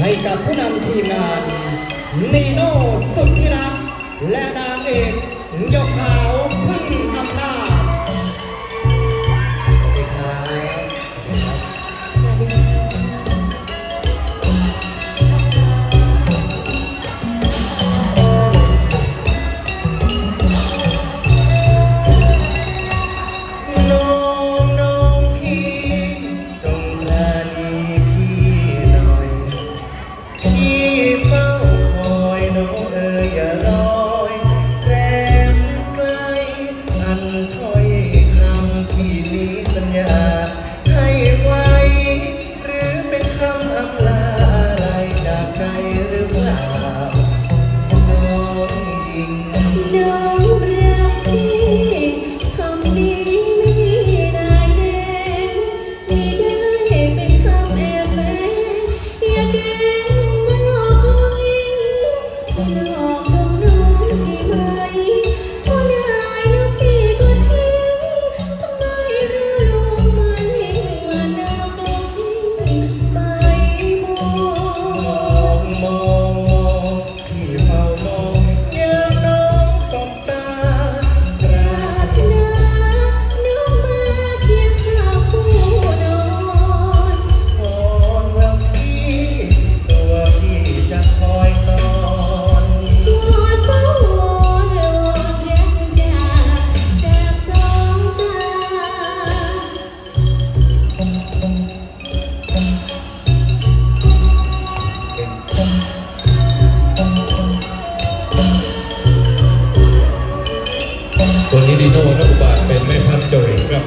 ให้กับผู้นำทีมงานนีโน่สุดที่รักและนางเอกยกขาว Thank you. ตัวนี้ดิโน่นักบาทเป็นแม่พันจริตครับ